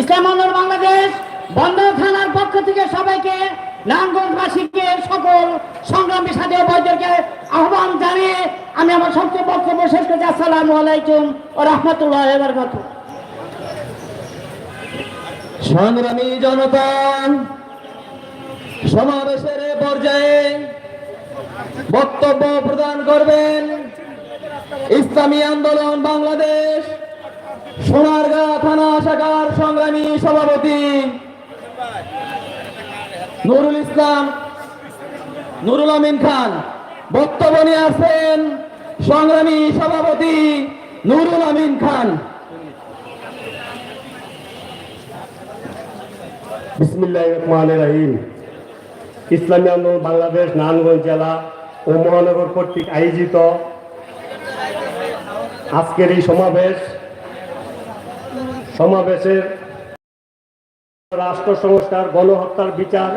ইসলাম আন্দোলন বাংলাদেশ বন্ধ থানার পক্ষ থেকে সবাইকে নারায়ণগঞ্জবাসীকে সকল সংগ্রামী সাথী বৈদ্যকে আহ্বান জানিয়ে আমি আমার সবচেয়ে বক্তব্য শেষ করছি। আসসালামু আলাইকুম ও রহমতুল্লাহ বরকাত সংগ্রামী জনতা সমাবেশের পর্যায়ে বক্তব্য প্রদান করবেন ইসলামী আন্দোলন বাংলাদেশ। সোনারগাঁ থানা শাখার সংগ্রামী সভাপতি নুরুল ইসলাম, নুরুল আমিন খান। বক্তব্য নিয়ে আসছেন সংগ্রামী সভাপতি নুরুল আমিন খান। বিসমিল্লাহ রহমান রহিম। ইসলামী আন্দোলন বাংলাদেশ নারায়ণগঞ্জ জেলা ও মহানগর কর্তৃক আয়োজিত আজকের এই সমাবেশ সমাবেশের রাষ্ট্র সংস্কার, গণহত্যার বিচার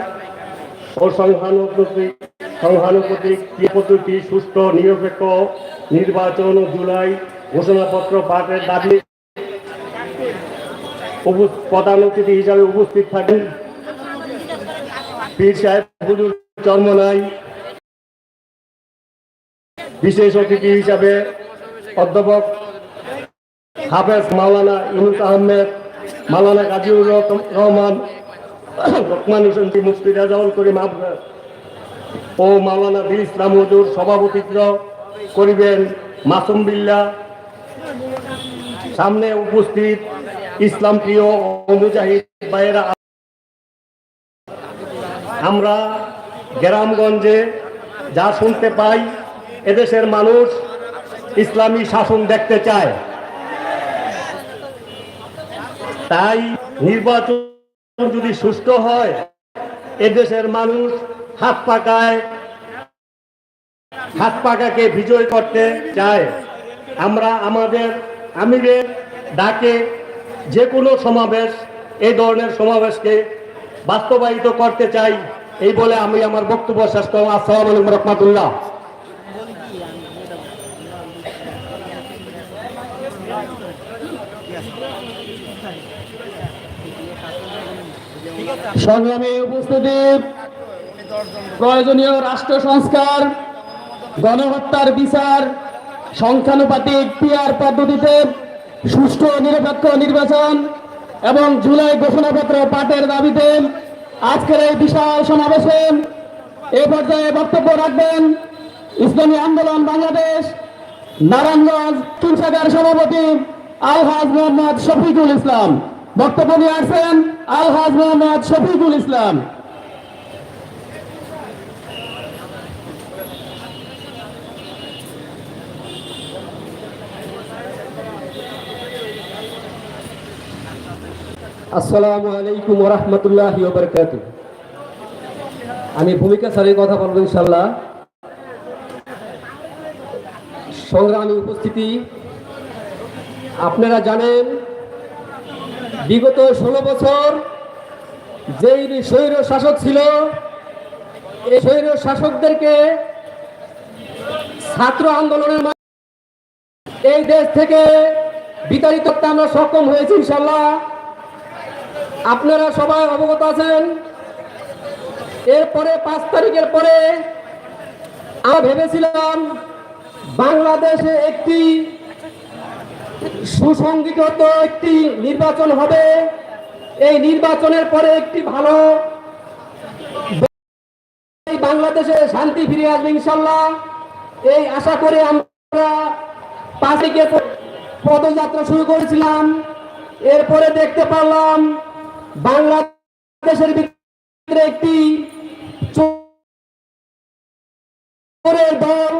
ও সংহানুভূতি সংহানুভূতি পদ্ধতি সুষ্ঠু, নিরপেক্ষ নির্বাচন জুলাই ঘোষণাপত্র পাঠের দাবি প্রধান অতিথি হিসাবে উপস্থিত থাকেন। পীর সাহেব চর্মনাই বিশেষ অতিথি হিসাবে অধ্যাপক হাফেজ মাওলানা ইউনুস আহমেদ, মাওলানা কাজিউর রহ- রহমান রহমান হোসেন মুফতি রাজাউল করিম আবরার ও মাওলানা বীর ইসলাম হুজুর সভাপতিত্ব করিবেন মাসুম বিল্লা সামনে উপস্থিত ইসলাম প্রিয় ও মুজাহিদ ভাইয়েরা, আমরা গ্রামগঞ্জে যা শুনতে পাই, এদেশের মানুষ ইসলামী শাসন দেখতে চায়। তাই নির্বাচন যদি সুস্থ হয়, এদেশের মানুষ হাত পাকায়, হাত পাকাকে বিজয় করতে চায়। আমরা আমাদের আমিরের ডাকে যে কোনো সমাবেশ এই ধরনের সমাবেশকে বাস্তবায়িত করতে চাই, এই বলে আমি আমার বক্তব্য শেষ করলাম। আসসালামু আলাইকুম রহমতুল্লাহ। সংগ্রামী উপস্থিতি। প্রয়োজনীয় রাষ্ট্র সংস্কার, গণহত্যার বিচার, সংখ্যানুপাতিক পিয়ার পদ্ধতিতে সুষ্ঠু নিরপেক্ষ নির্বাচন এবং জুলাই ঘোষণাপত্র পাঠের দাবিতে আজকের এই বিশাল সমাবেশে এ পর্যায়ে বক্তব্য রাখবেন ইসলামী আন্দোলন বাংলাদেশ, নারায়ণগঞ্জ তুলসাগার সভাপতি আলহাজ মোহাম্মদ শফিকুল ইসলাম। বক্তব্য নিয়ে আসছেন আলহাজ মোহাম্মদ শফিকুল ইসলাম। আসসালামু আলাইকুম রহমতুল্লাহ আমি ভূমিকা স্যারের কথা বলব ইনশাল্লাহ সংগ্রামী উপস্থিতি, আপনারা জানেন বিগত ষোলো বছর যেই স্বৈর শাসক ছিল, এই স্বৈর শাসকদেরকে ছাত্র আন্দোলনের এই দেশ থেকে বিতাড়িত করতে আমরা সক্ষম হয়েছি ইনশাল্লাহ আপনারা সবাই অবগত আছেন। এরপরে পাঁচ তারিখের পরে আমরা ভেবেছিলাম বাংলাদেশে একটি সুসংগঠিত একটি নির্বাচন হবে। এই নির্বাচনের পরে একটি ভালো বাংলাদেশে শান্তি ফিরে আসবে ইনশাল্লাহ। এই আশা করে আমরা পাঁচিকে পদযাত্রা শুরু করেছিলাম। এরপরে দেখতে পারলাম বাংলাদেশের ভিতরে একটি দল।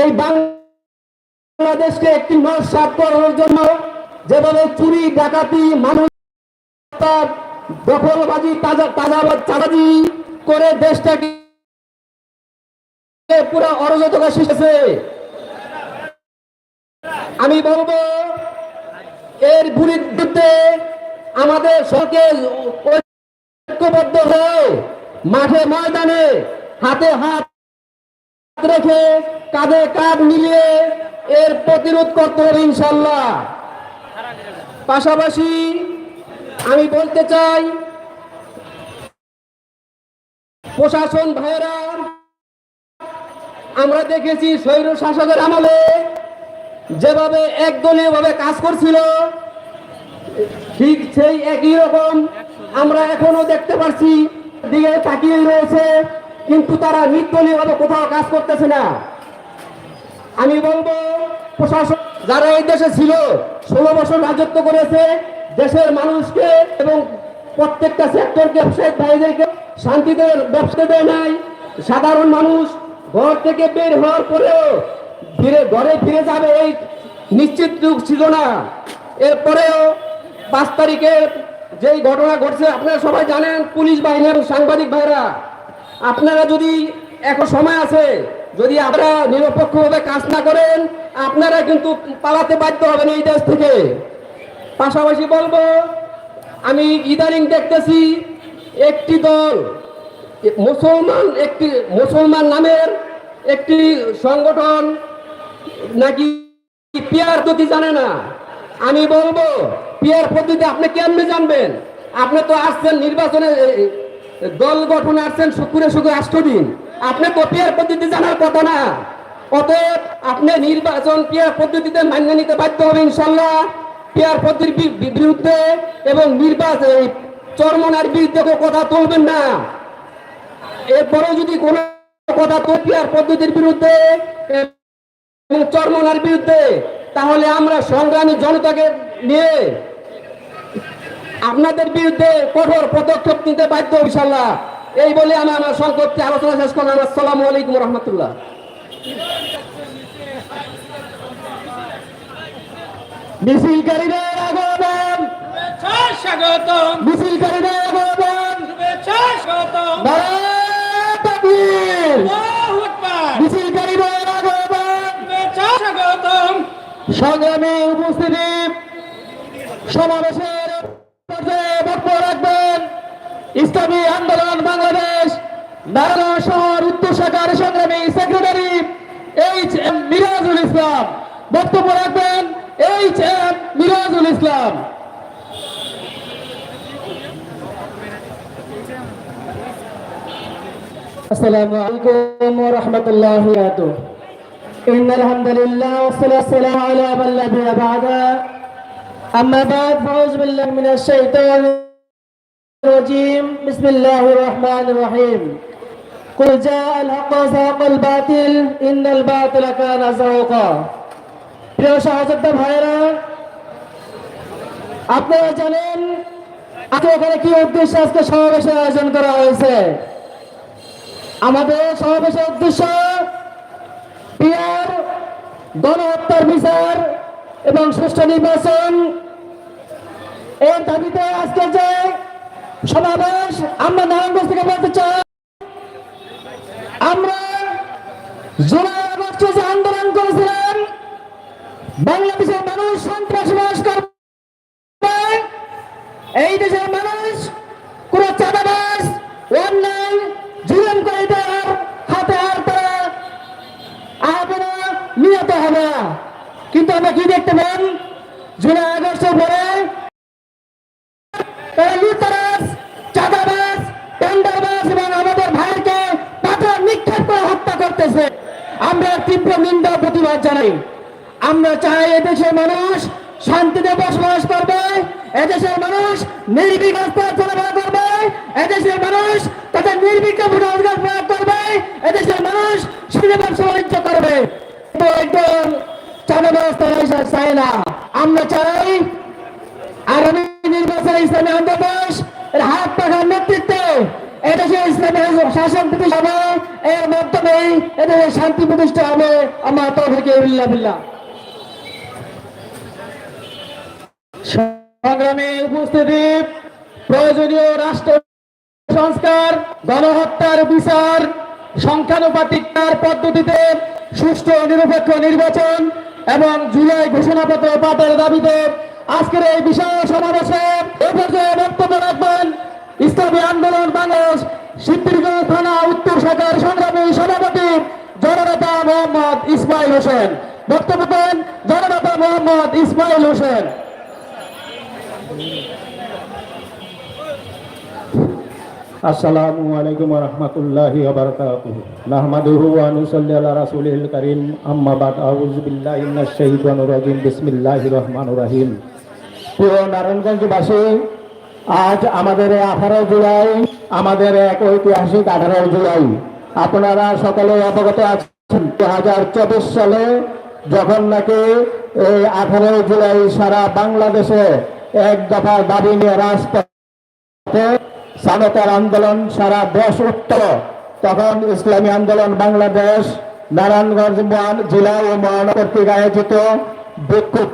এই বাংলাদেশকে একটি নস্বাত করার জন্য যেভাবে চুরি, ডাকাতি, মানুষ দখলবাজি করে দেশটাকে পুরো শিখেছে আমি বলব, এর বিরুদ্ধে আমাদের সরকে ঐক্যবদ্ধ হয়ে মাঠে ময়দানে হাতে হাত রেখে কাঁধে কাঁধ মিলিয়ে এর প্রতিরোধ করতে হবে ইনশাল্লাহ পাশাপাশি আমি বলতে চাই, প্রশাসন ভাইয়েরা, আমরা দেখেছি স্বৈর শাসকের আমলে যেভাবে একদলীয় ভাবে কাজ করছিল, ঠিক সেই একই রকম আমরা এখনও দেখতে পাচ্ছি দিকে তাকিয়ে রয়েছে, কিন্তু তারা নির্দলীয় ভাবে কোথাও কাজ করতেছে না। আমি বলব, প্রশাসন যারা এই দেশে ছিল, ষোলো বছর রাজত্ব করেছে, দেশের মানুষকে এবং প্রত্যেকটা সেক্টরকে ব্যবসায়িক ভাইদেরকে শান্তিতে ব্যবসা দেয় নাই। সাধারণ মানুষ ঘর থেকে বের হওয়ার পরেও ফিরে ঘরে ফিরে যাবে এই নিশ্চিত যুগ ছিল না। এরপরেও পাঁচ তারিখে যেই ঘটনা ঘটছে, আপনারা সবাই জানেন, পুলিশ বাহিনী এবং সাংবাদিক ভাইরা, আপনারা যদি এখন সময় আছে যদি আপনারা নিরপেক্ষভাবে কাজ না করেন, আপনারা কিন্তু পালাতে বাধ্য হবেন এই দেশ থেকে। পাশাপাশি বলব, আমি ইদানিং দেখতেছি একটি দল, মুসলমান একটি, মুসলমান নামের একটি সংগঠন নাকি পিয়ার যদি জানে না, আমি বলব, পিয়ার পদ্ধতি আপনি কেমনে জানবেন? আপনি তো আসছেন নির্বাচনে দল গঠনে আসছেন শুক্রে শুক্রে দিন। আপনি তো পিয়ার পদ্ধতি জানার কথা না। অতএব আপনি নির্বাচন পিয়ার পদ্ধতিতে মান্য নিতে বাধ্য হবে ইনশাল্লাহ। পিয়ার পদ্ধতির বিরুদ্ধে এবং নির্বাচন চরমনার বিরুদ্ধে কথা তুলবেন না। এরপরে যদি কোনো কথা তো পিয়ার পদ্ধতির বিরুদ্ধে চরমনার বিরুদ্ধে, তাহলে আমরা সংগ্রামী জনতাকে নিয়ে আপনাদের বিরুদ্ধে কঠোর পদক্ষেপ নিতে বাধ্য ইনশাল্লাহ। এই বলে আমি আমার সংক্ষিপ্ত আলোচনা শেষ করলাম। আসসালামু আলাইকুম রহমতুল্লাহ। মিছিলকারীদের আগমন। স্বাগতম মিছিলকারীদের আগমন। আকবার মিছিলকারীদের আগমন। স্বাগতম সংগ্রামী উপস্থিতি। সমাবেশের বক্তব্য রাখবেন। ইসলামী আন্দোলন বাংলাদেশ, ঢাকা শহর উত্তর শাখার সংগ্রামী secretary H M Mirajul Islam. বক্তব্য রাখবেন এইচ এম মিরাজুল ইসলাম। আসসালামু আলাইকুম ওয়া রাহমাতুল্লাহি ওয়া বারাকাতুহু। ইন্নাল হামদুলিল্লাহ ওয়া সালাতু আলা মান লা নাবিয়্যা বা'দা। আম্মা বা'দ ফাউযু বিল্লাহি মিনাশ শাইতানির الرجيم بسم الله الرحمن الرحيم قل جاء الحق وزهق الباطل إن الباطل كان زهوقا প্রিয় সহযোদ্ধা ভাইরা আপনারা জানেন আজকে এখানে কি উদ্দেশ্যে আজকে সমাবেশের আয়োজন করা হয়েছে আমাদের সমাবেশের উদ্দেশ্য পিয়ার গণহত্যার বিচার এবং সুষ্ঠু নির্বাচন এর দাবিতে আজকে যে সমাবেশ আমরা নারায়ণগঞ্জ থেকে বলতে চাই, আমরা জুলাই আগস্টে যে আন্দোলন করেছিলাম, বাংলাদেশের মানুষ সন্ত্রাসবাস করবে। এই দেশের মানুষ কোন চাঁদাবাস অন্যায়, জুলুম করে হাতে আর তারা না নিহত হবে কিন্তু আমরা কি দেখতে পান? জুলাই আগস্টের পরে তীব্র নিন্দা প্রতিবাদ জানাই। আমরা চাই এদেশের মানুষ শান্তিতে বসবাস করবে, এদেশের মানুষ নির্বিঘ্ন চলাফেরা করবে, এদেশের মানুষ তাদের নির্বিঘ্ন রোজগার প্রয়োগ করবে, এদেশের মানুষ সুবিধা ব্যবসা বাণিজ্য করবে। একদম চাঁদাবাস তারা চায় না। আমরা চাই আগামী নির্বাচনে ইসলামী আন্দোলন এর হাত পাখার নেতৃত্বে এদেশে ইসলামী শাসন প্রতিষ্ঠা হবে, এর মাধ্যমে এদেশে শান্তি প্রতিষ্ঠা হবে। আমার তৌফিকে বিল্লাহ বিল্লাহ। সংগ্রামে উপস্থিতি, প্রয়োজনীয় রাষ্ট্র সংস্কার, গণহত্যার বিচার সংখ্যানুপাতিকার পদ্ধতিতে সুষ্ঠু নিরপেক্ষ নির্বাচন এবং জুলাই ঘোষণাপত্র পাঠের দাবিতে আজকের এই বিশাল সমাবেশে এ পর্যায়ে বক্তব্য রাখবেন ইসলামী আন্দোলন বাংলাদেশ সিদ্ধিরগঞ্জ থানা উত্তর শাখার সংগ্রামী সভাপতি জননেতা মোহাম্মদ ইসমাইল হোসেন। বক্তব্য দেন জননেতা মোহাম্মদ ইসমাইল হোসেন। আসসালামু আলাইকুম রহমতুল্লাহি নাহমাদুহু ওয়া নুসাল্লি আলা রাসূলিল কারীম। আম্মা বাদ, আউযু বিল্লাহি মিনাশ শাইতানির রাজিম। বিসমিল্লাহির রহমানির রহিম। প্রিয় নারায়ণগঞ্জবাসী আজ আমাদের আঠারো জুলাই, আমাদের এক ঐতিহাসিক আঠারো জুলাই। আপনারা সকলে অবগত আছেন দু হাজার চব্বিশ সালে যখন নাকি এই আঠারো জুলাই সারা বাংলাদেশে এক দফা দাবি নিয়ে রাজপথ সানতার আন্দোলন সারা দেশ উত্তর তখন ইসলামী আন্দোলন বাংলাদেশ, নারায়ণগঞ্জ জেলা ও মহানগর কর্তৃক আয়োজিত বিক্ষোভ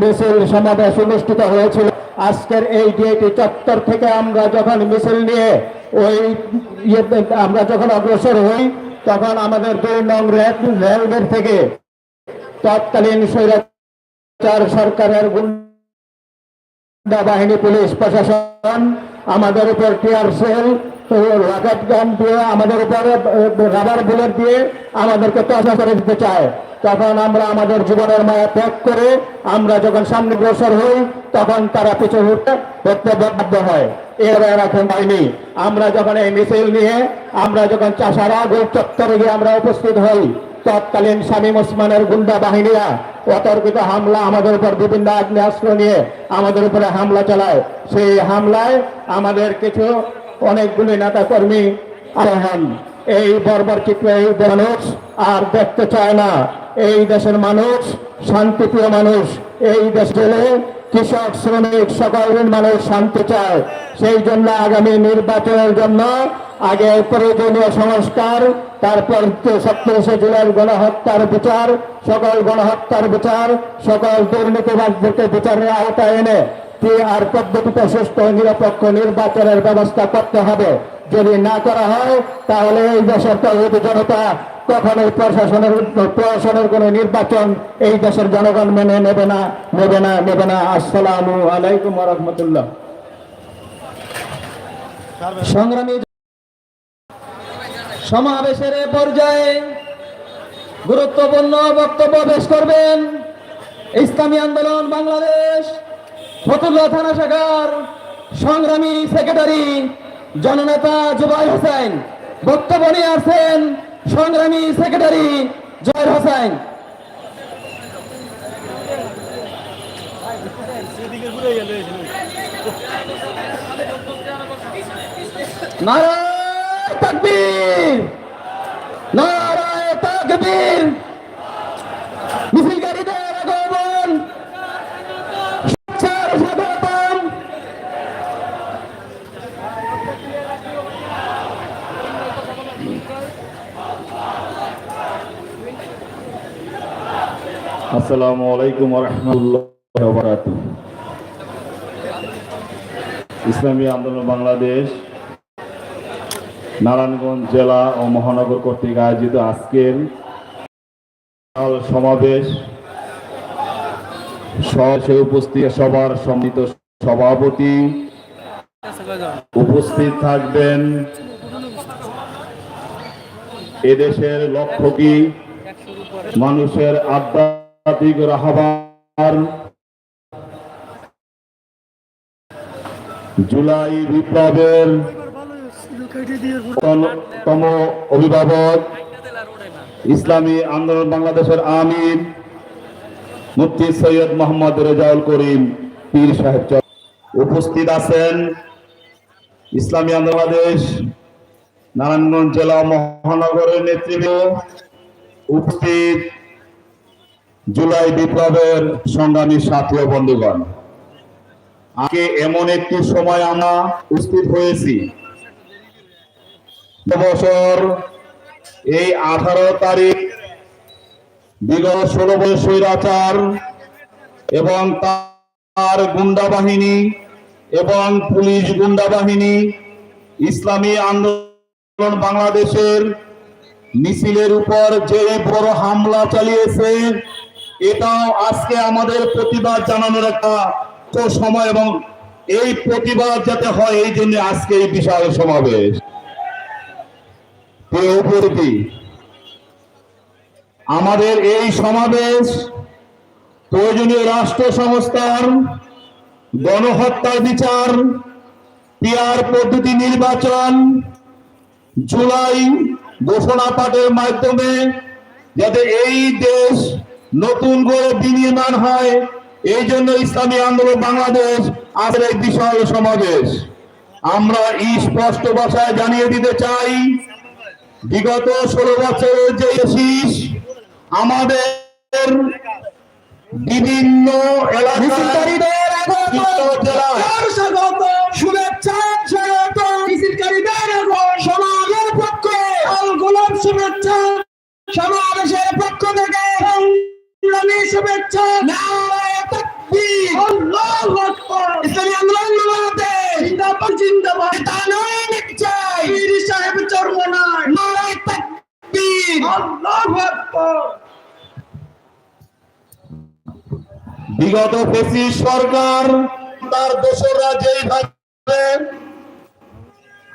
মিছিল সমাবেশ অনুষ্ঠিত হয়েছিল। আজকের এই ডিএটি চত্বর থেকে আমরা যখন মিছিল নিয়ে ওই ইয়েতে আমরা যখন অগ্রসর হই, তখন আমাদের দুই নং রেল, রেলগেট থেকে তৎকালীন স্বৈরাচার সরকারের গুন্ডা বাহিনী পুলিশ প্রশাসন, আমাদের উপর টিয়ার সেল রকেট গান দিয়ে আমাদের উপর রাবার বুলেট দিয়ে আমাদেরকে তসা করে দিতে চায়। তখন আমরা আমাদের জীবনের মায়া ত্যাগ করে আমরা যখন সামনে গ্রসর হই, তখন তারা পিছু হতে হতে বাধ্য হয়। এর এখন হয়নি। আমরা যখন এই মিছিল নিয়ে, আমরা যখন চাষারা গোপ চত্বরে গিয়ে আমরা উপস্থিত হই, তৎকালীন শামীম ওসমানের গুন্ডা বাহিনীরা অতর্কিত হামলা আমাদের উপর বিভিন্ন আগ্নেয়াস্ত্র নিয়ে আমাদের উপরে হামলা চালায়। সেই হামলায় আমাদের কিছু অনেকগুলি নেতা কর্মী আরোহণ। এই বর্বর চিত্র, এই মানুষ আর দেখতে চায় না। এই দেশের মানুষ, শান্তিপ্রিয় মানুষ, এই দেশে কৃষক, শ্রমিক, সকল মানুষ শান্তি চায়। সেই জন্য আগামী নির্বাচনের জন্য আগে প্রয়োজনীয় সংস্কার, তারপর সপ্তদশে জুলাই গণহত্যার বিচার, সকল গণহত্যার বিচার, সকল দুর্নীতিবাদদেরকে বিচারের আওতায় এনে আর পদ্ধতিতে সুস্থ, নিরপেক্ষ নির্বাচনের ব্যবস্থা করতে হবে। যদি না করা হয়, তাহলে এই দেশের জনতা কখনোই প্রশাসনের প্রশাসনের কোনো নির্বাচন এই দেশের জনগণ মেনে নেবে না নেবে না নেবে না। আসসালামু আলাইকুম রহমতুল্লাহ। সংগ্রামী সমাবেশের পর্যায়ে গুরুত্বপূর্ণ বক্তব্য পেশ করবেন ইসলামী আন্দোলন বাংলাদেশ। ফতুল্লা থানা শাখার সংগ্রামী সেক্রেটারি জননেতা জুবাই হোসেন, বক্তব্য নিয়ে আসছেন সংগ্রামী সেক্রেটারি জয়ের হোসেন। নারায় তাকবীর! নারায় তাকবীর মিছিলকারীদের আগমন স্বেচ্ছার স্বাগতম আসসালামু আলাইকুম ইসলামী আন্দোলন বাংলাদেশ, নারায়ণগঞ্জ জেলা ও মহানগর কর্তৃক আয়োজিত আজকের সমাবেশ। উপস্থিত সবার সম্মিলিত সভাপতি উপস্থিত থাকবেন। এদেশের লক্ষ্য কি? মানুষের আধ্যাত্মিক রাহবার। জুলাই বিপ্লবের তম অভিভাবক, ইসলামী আন্দোলন বাংলাদেশের আমির, মুফতি সৈয়দ মোহাম্মদ রেজাউল করিম পীর সাহেব উপস্থিত আছেন ইসলামী আন্দোলন বাংলাদেশ, নারায়ণগঞ্জ জেলা মহানগরের নেতৃবৃন্দ। উপস্থিত জুলাই বিপ্লবের সংগ্রামী সাথী ও বন্ধুগণ আগে এমন একটি সময় আমরা উপস্থিত হয়েছি। বছর এই আঠারো তারিখ বিগত ষোলো বছর স্বৈরাচার এবং তার গুন্ডা বাহিনী এবং পুলিশ গুন্ডা বাহিনী ইসলামী আন্দোলন বাংলাদেশের মিছিলের উপর যে বড় হামলা চালিয়েছে এটাও আজকে আমাদের প্রতিবাদ জানানোর একটা সময় এবং এই প্রতিবাদ যাতে হয়, এই জন্য আজকে এই বিশাল সমাবেশ। আমাদের এই সমাবেশ প্রয়োজনীয় রাষ্ট্র সংস্থার গণহত্যার বিচার পিয়ার পদ্ধতি নির্বাচন, জুলাই ঘোষণা পাঠের মাধ্যমে যাতে এই দেশ নতুন করে বিনির্মাণ হয়। এই জন্য ইসলামী আন্দোলন বাংলাদেশ আমাদের এই বিশাল সমাবেশ। আমরা স্পষ্ট ভাষায় জানিয়ে দিতে চাই বিগত ষোলো বছরের যে শীষ আমাদের বিভিন্ন শুভেচ্ছা সমাজের পক্ষে সমাবেশের পক্ষ থেকে। সংগ্রামী শুভেচ্ছা। নারায়ে তাকবীর আল্লাহু আকবার। ইসলামী আন্দোলন বাংলাদেশ জিন্দাবাদ জিন্দাবাদ। তা নয় পীর সাহেব চরমনায়। নারায়ে তাকবীর। আল্লাহু আকবার। বিগত ফেসিস সরকার তার দোসররা যেইভাবে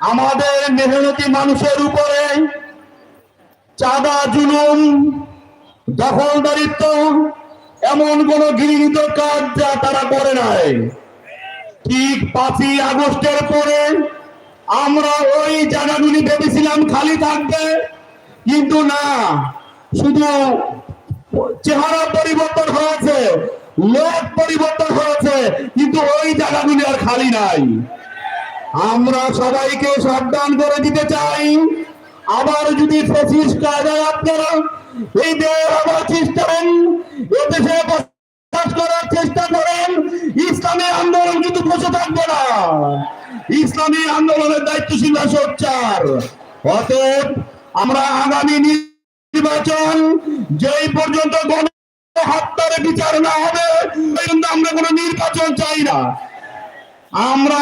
আমাদের মেহনতি মানুষের উপরে চাঁদা জুলুম দখলদারিত্ব এমন কোন গৃহীত কাজ যা তারা করে নাই। ঠিক পাঁচই আগস্টের পরে আমরা ওই জায়গাগুলি ভেবেছিলাম খালি থাকবে, কিন্তু না, শুধু চেহারা পরিবর্তন হয়েছে, লোক পরিবর্তন হয়েছে, কিন্তু ওই জায়গাগুলি আর খালি নাই। আমরা সবাইকে সাবধান করে দিতে চাই। আবার যদি ফেসিস কায়দায় আপনারা এই দেশ আবার চেষ্টা এদেশে বসবাস করার চেষ্টা করেন। ইসলামী আন্দোলন কিন্তু বসে থাকবে না। ইসলামী আন্দোলনের দায়িত্বশীল সোচ্চার অতএব আমরা আগামী নির্বাচন যেই পর্যন্ত হত্যার বিচার না হবে আমরা কোনো নির্বাচন চাই না। আমরা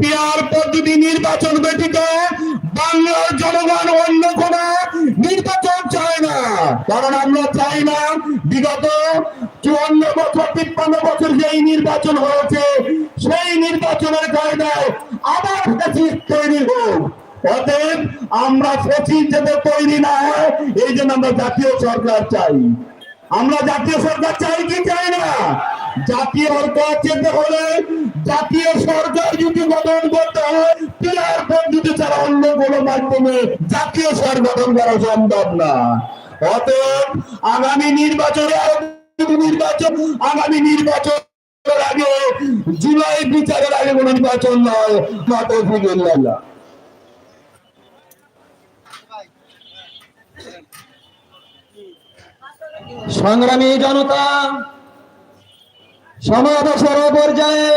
পিয়ার পদ্ধতি নির্বাচন ব্যতীত বাংলার জনগণ অন্য কোন নির্বাচন চায় না। কারণ আমরা চাই না বিগত চুয়ান্ন বছর, তিপ্পান্ন বছর যেই নির্বাচন হয়েছে, সেই নির্বাচনের কায়দায় আবার ফেসিস তৈরি হোক। অতএব আমরা ফেসিস যাতে তৈরি না হয়, এই জন্য আমরা জাতীয় সরকার চাই। আমরা জাতীয় সরকার চাই কি চাই না? জাতীয় সরকার চেতে হলে জাতীয় সরকার যদি গঠন করতে হয়, পিলার পদ্ধতি ছাড়া অন্য কোনো মাধ্যমে জাতীয় সরকার গঠন করা সম্ভব না। অতএব আগামী নির্বাচনে নির্বাচন, আগামী নির্বাচন আগে জুলাই বিচারের আগে কোনো নির্বাচন নয় মাত্র সংগ্রামী জনতা, সমাবেশের পর্যায়ে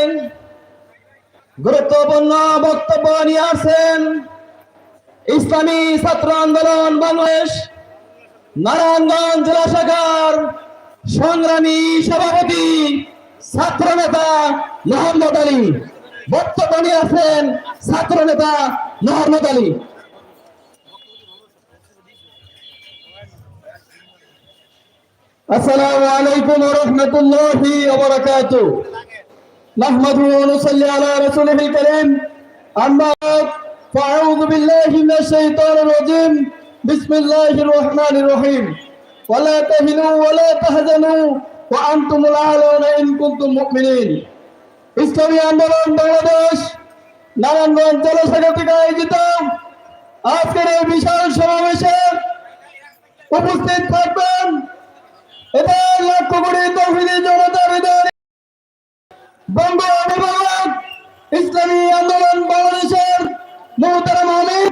গুরুত্বপূর্ণ বক্তব্য নিয়ে আসেন ইসলামী ছাত্র আন্দোলন বাংলাদেশ, নারায়ণগঞ্জ জেলা শাখার সংগ্রামী সভাপতি, ছাত্র নেতা মোহাম্মদ আলী। বক্তব্য নিয়ে আসেন ছাত্র নেতা মোহাম্মদ আলী। السلام عليكم ورحمة الله وبركاته نحمده ونصلي على رسوله الكريم أما بعد فأعوذ بالله من الشيطان الرجيم بسم الله الرحمن الرحيم ولا تهنوا ولا تحزنوا وأنتم الأعلون إن كنتم مؤمنين ইসলামী আন্দোলন বাংলাদেশ নারায়ণগঞ্জ জেলা শাখা থেকে আয়োজিত আজকের এই বিশাল সমাবেশে উপস্থিত থাকবেন এদের লক্ষ্য করে তৌহিদি জনতা বিধান বঙ্গ অভিভাবক ইসলামী আন্দোলন বাংলাদেশের মোহতারাম আমির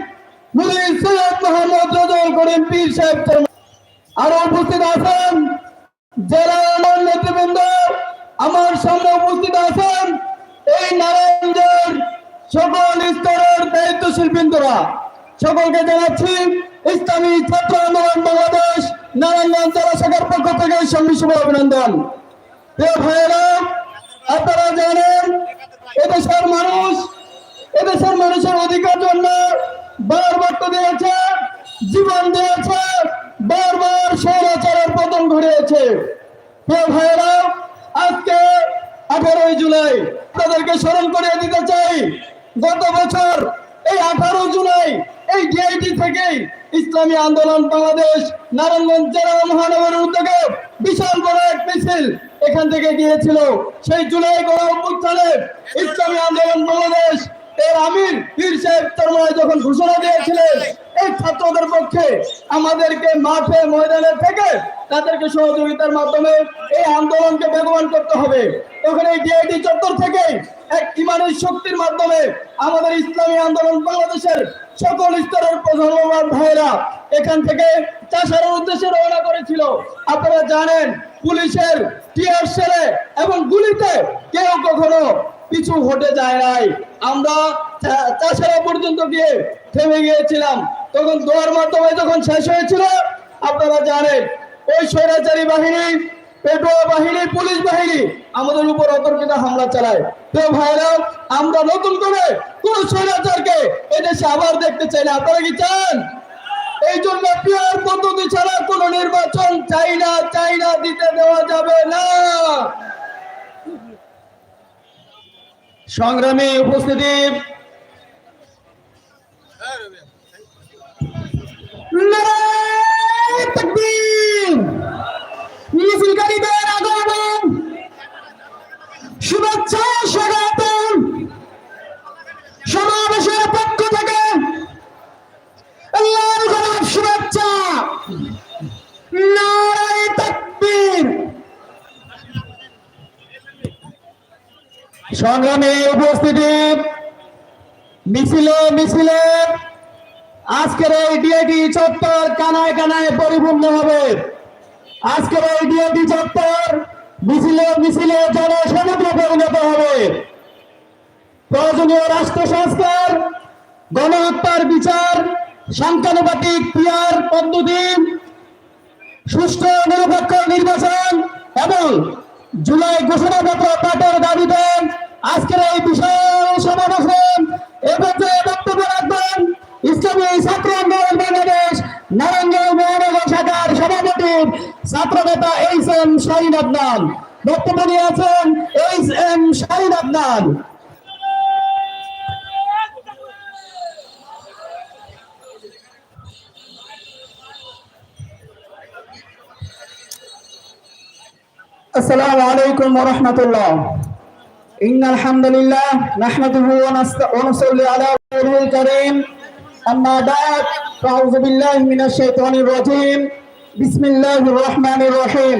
মুদির সৈয়দ মোহাম্মদ রজল করিম পীর সাহেব। আরও উপস্থিত আছেন জেলা নেতৃবৃন্দ। আমার সামনে উপস্থিত আছেন এই নারায়ণগঞ্জের সকল স্তরের দায়িত্বশীল বৃন্দরা। সকলকে জানাচ্ছি, ইসলামী ছাত্র আন্দোলন বাংলাদেশ নারায়ণগঞ্জ জেলা শাখার পক্ষ থেকে সঙ্গী শুভ অভিনন্দন। ভাইয়েরা, আপনারা জানেন, এদেশের মানুষ, এদেশের মানুষের অধিকার জন্য বারবার তো দিয়েছে, জীবন দিয়েছে, বারবার স্বৈরাচারের পতন ঘটিয়েছে। ভাইয়েরা, আজকে আঠারোই জুলাই তাদেরকে স্মরণ করে দিতে চাই, গত বছর এই আঠারো জুলাই এই ডিআইটি থেকে ইসলামী আন্দোলন বাংলাদেশ, নারায়ণগঞ্জ জেলা মহানগরের উদ্যোগে বিশাল বড় এক মিছিল এখান থেকে গিয়েছিল। সেই জুলাই গণ ইসলামী আন্দোলন বাংলাদেশ, এর আমির পীর সাহেব তরমায় যখন ঘোষণা দিয়েছিলেন, এই ছাত্রদের পক্ষে আমাদেরকে মাঠে, ময়দানে থেকে তাদেরকে সহযোগিতার মাধ্যমে এই আন্দোলনকে বেগবান করতে হবে। তখন এই ডিআইডি চত্বর থেকে এক ইমানের শক্তির মাধ্যমে আমাদের ইসলামী আন্দোলন বাংলাদেশের সকল স্তরের প্রধানমান ভাইরা এখান থেকে চাষার উদ্দেশ্যে রওনা করেছিল। আপনারা জানেন, পুলিশের টিয়ার সেরে এবং গুলিতে কেউ কখনো পিছু হটে যায় নাই। আমরা চাষারা পর্যন্ত গিয়ে থেমে গিয়েছিলাম। তখন দোয়ার মাধ্যমে যখন শেষ হয়েছিল, আপনারা জানেন, ওই স্বৈরাচারী বাহিনী, পেটোয়া বাহিনী, পুলিশ বাহিনী আমাদের উপর অতর্কিত হামলা চালায়। তো ভাইরা আমরা নতুন করে কোন স্বৈরাচারকে এদেশে আবার দেখতে চাই না। আপনারা কি চান? এই জন্য পিয়ার পদ্ধতি ছাড়া কোন নির্বাচন চাই না চাই না, দিতে দেওয়া যাবে না। সংগ্রামী উপস্থিতি! মিছিলকারীদের আগমন। শুভেচ্ছা, স্বাগতম। সমাবেশের পক্ষ থেকে শুভেচ্ছা। নারায়ে সংগ্রামে উপস্থিতি। মিছিলে মিছিলে। আজকের এই ডিএডি চত্বর কানায় কানায় পরিপূর্ণ হবে। আজকের এই ডিএডি চত্বর মিছিলে মিছিলে জনসমুদ্র পরিণত হবে। প্রয়োজনীয় রাষ্ট্র সংস্কার, গণহত্যার বিচার, সংখ্যানুপাতিক পিয়ার পদ্ধতি, সুষ্ঠু নিরপেক্ষ নির্বাচন এবং জুলাই ঘোষণাপত্র পাঠের দাবিতে আজকের এই বিশাল সমাবেশে এ পর্যায়ে বক্তব্য রাখবেন ইসলামী ছাত্র আন্দোলন বাংলাদেশ নারায়ণগঞ্জ মহানগর শাখার সভাপতি ছাত্র নেতা এইচ এম শাহিন আদনান বক্তব্য নিয়ে আছেন এইচ এম শাহিন আদনান السلام عليكم ورحمة الله إن الحمد لله نحمده ونست- ونصلي على رسوله الكريم أما بعد فأعوذ بالله من الشيطان الرجيم بسم الله الرحمن الرحيم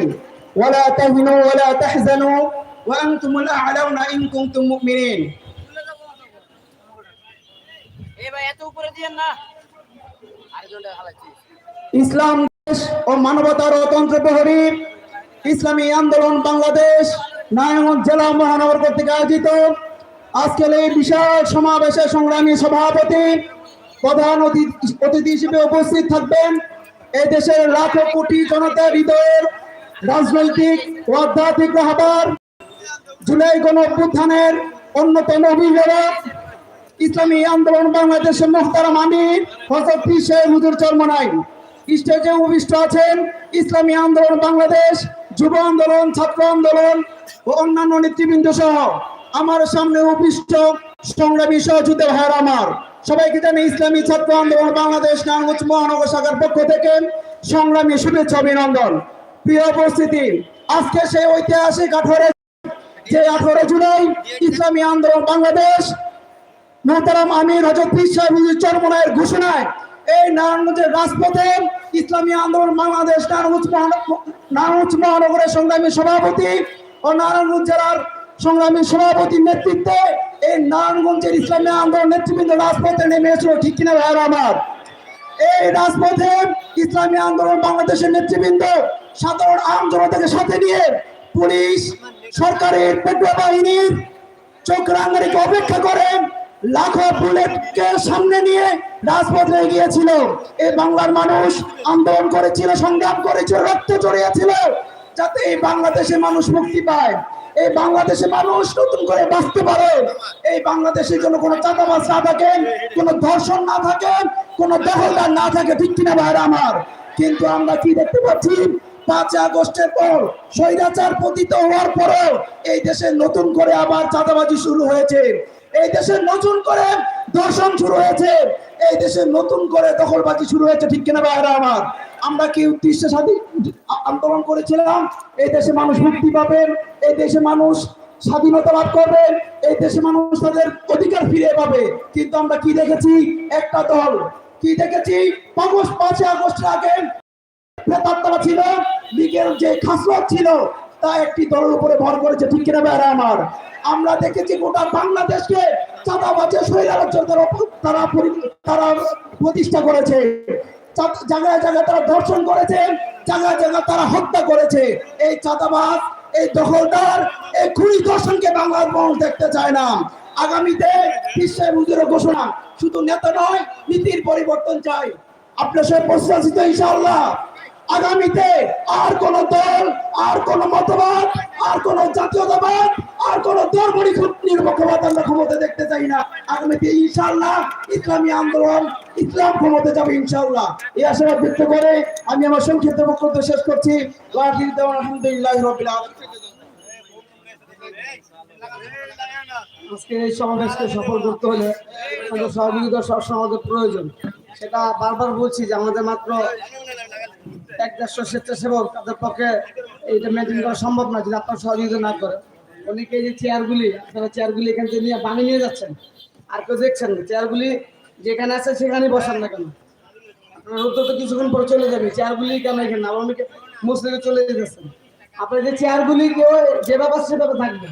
ولا تهنوا ولا تحزنوا وأنتم الأعلون إن كنتم مؤمنين এ ভাই এত উপরে দিয়েন না আরেকজনটা হালাচ্ছি ইসলাম দেশ ও মানবতার অতন্ত্র প্রহরী ইসলামী আন্দোলন বাংলাদেশ নারায়ণগঞ্জ জেলা মহানগর কর্তৃক আয়োজিত আজকের এই বিশাল সমাবেশে সংগ্রামী সভাপতি প্রধান অতি- অতিথি হিসেবে উপস্থিত থাকবেন এই দেশের লাখো কোটি জনতার হৃদয়ের রাজনৈতিক ও আধ্যাত্মিক রাহবার। জুলাই গণ অভ্যুত্থানের অন্যতম অভিভাবক ইসলামী আন্দোলন বাংলাদেশের মোহতারাম আমির হজরত সাহেব হুজুর চরমনাই। স্টেজে উপবিষ্ট আছেন ইসলামী আন্দোলন বাংলাদেশ, যুব আন্দোলন, ছাত্র আন্দোলন ও অন্যান্য নেতৃবৃন্দ সহ আমার সামনে উপবিষ্ট সংগ্রামী সহযোগিতা ভাইয়ের আমার। সবাইকে জানি ইসলামী ছাত্র আন্দোলন বাংলাদেশ নারায়ণগঞ্জ মহানগর শাখার পক্ষ থেকে সংগ্রামী শুভেচ্ছা অভিনন্দন। প্রিয় উপস্থিতি, আজকে সেই ঐতিহাসিক আঠারো, যে আঠারো জুলাই ইসলামী আন্দোলন বাংলাদেশ, মোহতারাম আমির হজরত পীর সাহেব চরমনায়ের ঘোষণায় এই নারায়ণগঞ্জের রাজপথে ইসলামী আন্দোলন বাংলাদেশ নারায়ণগঞ্জ নারায়ণগঞ্জ মহানগরের সংগ্রামী সভাপতি ও নারায়ণগঞ্জ জেলার সংগ্রামী সভাপতির নেতৃত্বে এই নারায়ণগঞ্জের ইসলামী আন্দোলন নেতৃবৃন্দ রাজপথে নেমে এসেছিল, ঠিক কিনা ভাইয়ের আমার এই রাজপথে ইসলামী আন্দোলন বাংলাদেশের নেতৃবৃন্দ, সাধারণ আম জনতাকে সাথে নিয়ে পুলিশ, সরকারের পেটুয়া বাহিনীর চোখ রাঙ্গারিকে অপেক্ষা করে লাখো বুলেটকে সামনে নিয়ে রাজপথে গিয়েছিল এই বাংলার মানুষ আন্দোলন করেছিল, সংগ্রাম করেছিল, রক্ত জড়িয়েছিল যাতে এই বাংলাদেশে মানুষ মুক্তি পায়। এই বাংলাদেশে মানুষ নতুন করে বাঁচতে পারে। এই বাংলাদেশের জন্য কোনো চাঁদাবাজ না থাকে কোনো ধর্ষণ না থাকেন, কোনো দখলদার না থাকে, ঠিক কিনা ভাইরা আমার? কিন্তু আমরা কি দেখতে পাচ্ছি? পাঁচ আগস্টের পর স্বৈরাচার পতিত হওয়ার পরেও এই দেশে নতুন করে আবার চাঁদাবাজি শুরু হয়েছে। এই দেশে নতুন করে দর্শন শুরু হয়েছে। এই দেশে নতুন করে দখলবাজি শুরু হয়েছে, ঠিক কিনা ভাইরা আমার? আমরা কি উদ্দেশ্যে স্বাধীন আন্দোলন করেছিলাম? এই দেশে মানুষ মুক্তি পাবেন, এই দেশে মানুষ স্বাধীনতা লাভ করবেন, এই দেশে মানুষ তাদের অধিকার ফিরে পাবে। কিন্তু আমরা কি দেখেছি? একটা দল। কি দেখেছি? পাঁচই আগস্টের আগে প্রেতাত্মা ছিল লীগের যে খাসরত ছিল, তা একটি দলের উপরে ভর করেছে, ঠিক কিনা বেড়া আমার? আমরা দেখেছি গোটা বাংলাদেশকে চাঁদাবাজে স্বৈরাচার তারা তারা পরি- তারা প্রতিষ্ঠা করেছে। জায়গায় জায়গায় তারা ধর্ষণ করেছে জায়গায় জায়গায় তারা হত্যা করেছে। এই চাঁদাবাজ, এই দখলদার, এই খুনি দর্শনকে বাংলার মানুষ দেখতে চায় না। আগামীতে বিশ্বের হুজুরের ঘোষণা, শুধু নেতা নয়, নীতির পরিবর্তন চাই। আপনার সঙ্গে প্রশ্বাসিত ইনশাআল্লাহ। আগামীতে আর কোন দল, আর কোন মতবাদ, আর কোন জাতীয়তাবাদ, আর কোন ধর্মনিক নিরপেক্ষবাদ আমরা ক্ষমতা দেখতে চাই না। আগামীতে ইনশাআল্লাহ ইসলামী আন্দোলন, ইসলাম ক্ষমতা যাবে ইনশাআল্লাহ। এই আশাবাদ ব্যক্ত করে আমি আমার সংক্ষিপ্ত বক্তব্য শেষ করছি। আলহামদুলিল্লাহ আলামিন। এই সমাবেশকে সফল করতে হলে আমাদের সহযোগিতা সবসময় আমাদের প্রয়োজন। সেটা বারবার বলছি যে আমাদের মাত্র এক দেড়শো স্বেচ্ছাসেবক তাদের পক্ষে এইটা মেনটেন করা সম্ভব না যদি আপনার সহযোগিতা না করে অনেকে যে চেয়ারগুলি, আপনারা চেয়ারগুলি এখান থেকে নিয়ে বানিয়ে নিয়ে যাচ্ছেন। আর কেউ দেখছেন চেয়ারগুলি যেখানে আছে সেখানেই বসান না কেন? আপনার রোদ তো কিছুক্ষণ পরে চলে যাবে চেয়ারগুলি কেন এখানে? আবার অনেকে মুসলিমে চলে যেতেছেন আপনার যে চেয়ারগুলি কেউ যেভাবে সেভাবে থাকবে।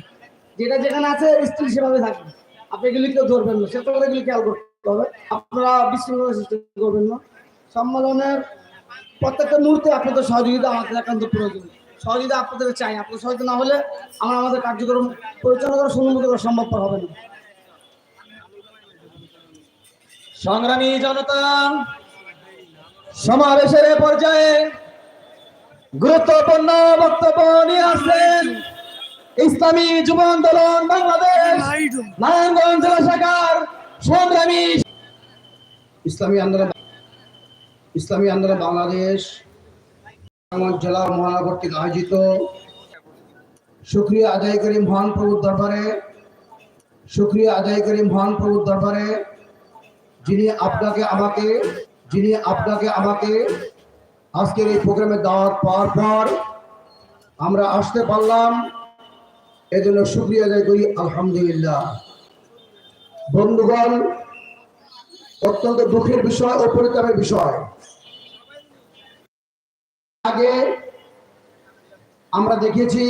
যেটা যেখানে আছে স্টিল সেভাবে থাকবে। আপনি এগুলি কেউ ধরবেন না সেটা এগুলি খেয়াল করতে হবে আপনারা বিশৃঙ্খলা সৃষ্টি করবেন না। সম্মেলনের প্রত্যেকটা মুহূর্তে আপনাদের সহযোগিতা আমাদের একান্ত প্রয়োজন। সহযোগিতা আপনাদের চাই। আপনাদের সহযোগিতা না হলে আমরা আমাদের কার্যক্রম পরিচালনা করা সম্ভবপর হবে না। সংগ্রামী জনতা সমাবেশের পর্যায়ে গুরুত্বপূর্ণ বক্তব্য নিয়ে আসছেন ইসলামী যুব আন্দোলন বাংলাদেশ নারায়ণগঞ্জ জেলা শাখার ইসলামী আন্দোলন ইসলামী আন্দোলন বাংলাদেশ জেলা মহানগর কর্তৃক আয়োজিত। সুক্রিয়া আদায়কারী মহান প্রভুর দরবারে। সুক্রিয়া আদায়কারী মহান প্রভুর দরবারে। যিনি আপনাকে আমাকে যিনি আপনাকে আমাকে আজকের এই প্রোগ্রামে দাওয়াত পাওয়ার পর আমরা আসতে পারলাম। এজন্য সুক্রিয়া আদায় করি, আলহামদুলিল্লাহ। বন্ধুগণ, অত্যন্ত দুঃখের বিষয় ও পরিতাপের বিষয়। আগে আমরা দেখেছি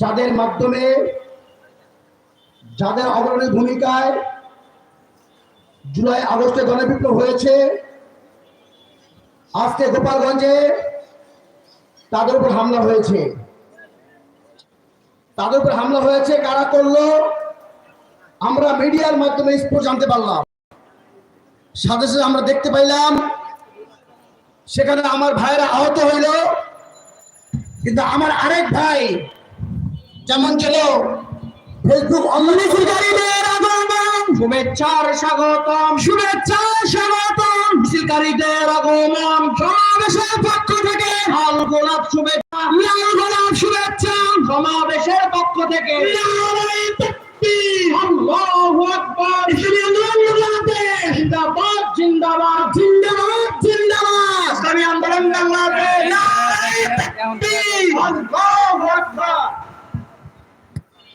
যাদের মাধ্যমে, যাদের অগ্রণী ভূমিকায় জুলাই আগস্টে গণবিপ্লব হয়েছে, আজকে গোপালগঞ্জে তাদের উপর হামলা হয়েছে। তাদের উপর হামলা হয়েছে কারা করল? আমরা মিডিয়ার মাধ্যমে স্পষ্ট জানতে পারলাম। সাথে সাথে আমরা দেখতে পাইলাম সেখানে আমার ভাইরা আহত হইল। কিন্তু আমার আরেক ভাই যেমন ছিল ফেসবুক শুভেচ্ছার স্বাগতম। শুভেচ্ছার স্বাগতম। মিছিলকারীদের আগমন। সমাবেশের পক্ষ থেকে। লাল গোলাপ শুভেচ্ছা। লাল গোলাপ শুভেচ্ছা। সমাবেশের পক্ষ থেকে। আল্লাহু আকবার জিন্দাবাদ জিন্দাবাদ জিন্দাবাদ জিন্দাবাদ ইসলামী আন্দোলন বাংলাদেশ আল্লাহু আকবার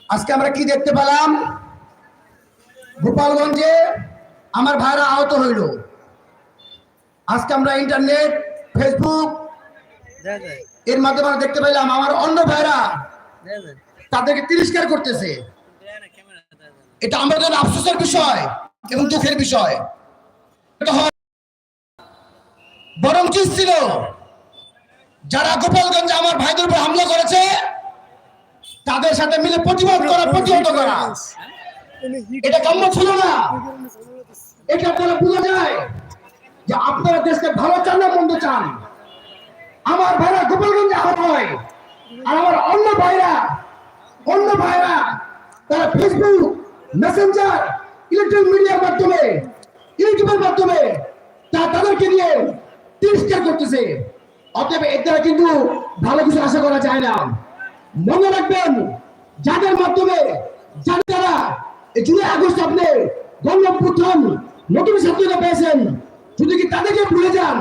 আজকে আমরা কি দেখতে পেলাম? গোপালগঞ্জে আমার ভাইরা আহত হইল। আজকে আমরা ইন্টারনেট ফেসবুক এর মাধ্যমে আমরা দেখতে পেলাম আমার অন্য ভাইরা তাদেরকে তিরস্কার করতেছে। এটা আমাদের আফসোসের বিষয় এবং দুঃখের বিষয়। বরং উচিত ছিল যারা গোপালগঞ্জে আমার ভাইদের উপর হামলা করেছে, তাদের সাথে মিলে প্রতিবাদ করা, প্রতিহত করা। এটা কাম্য ছিল না? এটা আপনারা বোঝা যায় যে আপনারা দেশকে ভালো চান না মন্দ চান। আমার ভাইরা গোপালগঞ্জে আহত হয়, আর আমার অন্য ভাইরা অন্য ভাইরা তারা ফেসবুক মেসেঞ্জার ইলেকট্রনিক মিডিয়ার মাধ্যমে, ইউটিউবের মাধ্যমে তা তাদেরকে নিয়ে তিরস্কার করতেছে। অতএব এর দ্বারা কিন্তু ভালো কিছু আশা করা যায় না। মনে রাখবেন, যাদের মাধ্যমে যারা জুলাই আগস্ট আপনি গণ প্রথম নতুন ছাত্ররা পেয়েছেন শুধু কি তাদেরকে ভুলে যান